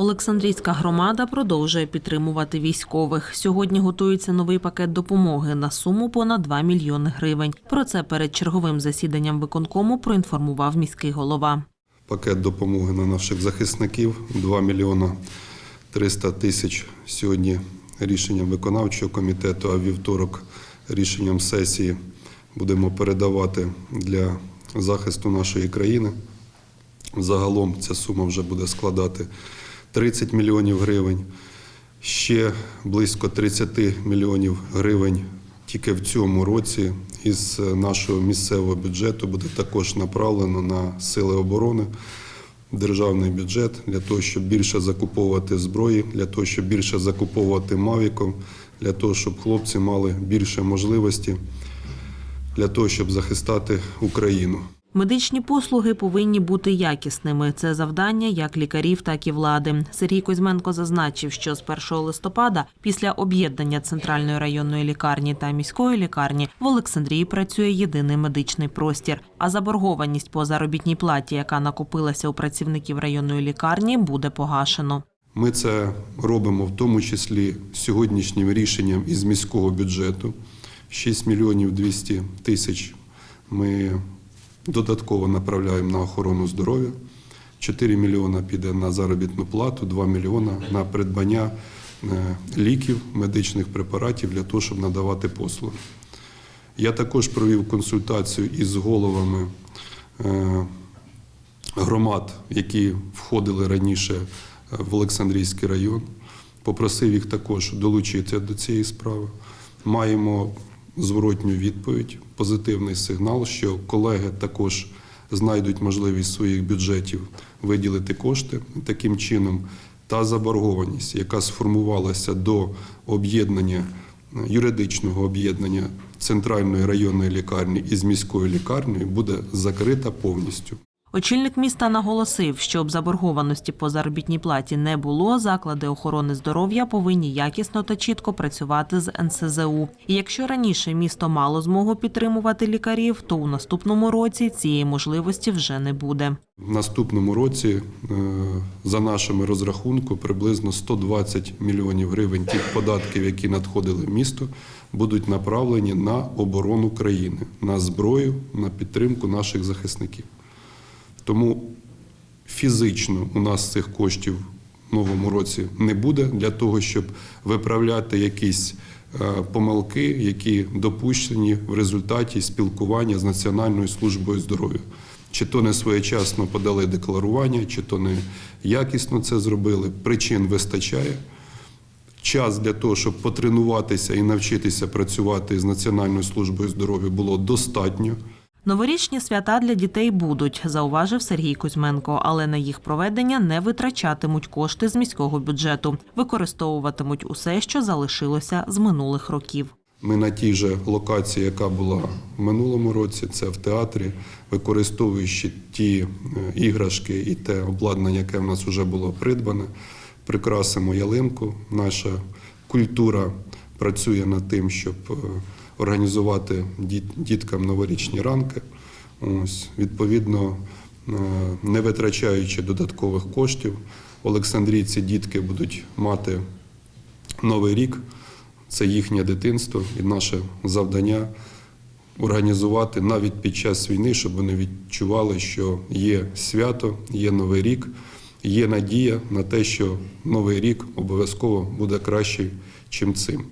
Олександрійська громада продовжує підтримувати військових. Сьогодні готується новий пакет допомоги на суму понад 2 мільйони гривень. Про це перед черговим засіданням виконкому проінформував міський голова. Пакет допомоги на наших захисників 2 мільйона 300 тисяч сьогодні рішенням виконавчого комітету, а вівторок рішенням сесії будемо передавати для захисту нашої країни. Загалом ця сума вже буде складати 30 мільйонів гривень. Ще близько 30 мільйонів гривень тільки в цьому році із нашого місцевого бюджету буде також направлено на сили оборони, державний бюджет для того, щоб більше закуповувати зброї, для того, щоб більше закуповувати мавіком, для того, щоб хлопці мали більше можливості для того, щоб захистати Україну. Медичні послуги повинні бути якісними. Це завдання як лікарів, так і влади. Сергій Кузьменко зазначив, що з 1 листопада, після об'єднання центральної районної лікарні та міської лікарні, в Олександрії працює єдиний медичний простір. А заборгованість по заробітній платі, яка накопилася у працівників районної лікарні, буде погашено. Ми це робимо в тому числі сьогоднішнім рішенням із міського бюджету. 6 мільйонів 200 тисяч ми додатково направляємо на охорону здоров'я. 4 мільйона піде на заробітну плату, 2 мільйона на придбання е, ліків, медичних препаратів для того, щоб надавати послуги. Я також провів консультацію із головами е, громад, які входили раніше е, в Олександрійський район. Попросив їх також долучити до цієї справи. Маємо зворотню відповідь, позитивний сигнал, що колеги також знайдуть можливість своїх бюджетів виділити кошти. Таким чином, та заборгованість, яка сформувалася до об'єднання юридичного об'єднання центральної районної лікарні із міською лікарнею, буде закрита повністю. Очільник міста наголосив, щоб заборгованості по заробітній платі не було, заклади охорони здоров'я повинні якісно та чітко працювати з НСЗУ. І якщо раніше місто мало змогу підтримувати лікарів, то у наступному році цієї можливості вже не буде. В наступному році, е, за нашими розрахунками, приблизно 120 мільйонів гривень тих податків, які надходили в місто, будуть направлені на оборону країни, на зброю, на підтримку наших захисників. Тому фізично у нас цих коштів в новому році не буде для того, щоб виправляти якісь е, помилки, які допущені в результаті спілкування з Національною службою здоров'я. Чи то не своєчасно подали декларування, чи то не якісно це зробили. Причин вистачає. Час для того, щоб потренуватися і навчитися працювати з Національною службою здоров'я, було достатньо. Новорічні свята для дітей будуть, зауважив Сергій Кузьменко, але на їх проведення не витрачатимуть кошти з міського бюджету, використовуватимуть усе, що залишилося з минулих років. Ми на тій же локації, яка була в минулому році, це в театрі, використовуючи ті е, іграшки і те обладнання, яке в нас вже було придбане, прикрасимо ялинку. Наша культура працює над тим, щоб е, організувати діт- діткам новорічні ранки. Ось, відповідно, е, не витрачаючи додаткових коштів, Олександрійці дітки будуть мати новий рік. Це їхнє дитинство і наше завдання організувати навіть під час війни, щоб вони відчували, що є свято, є новий рік, є надія на те, що новий рік обов'язково буде кращий, чим цим.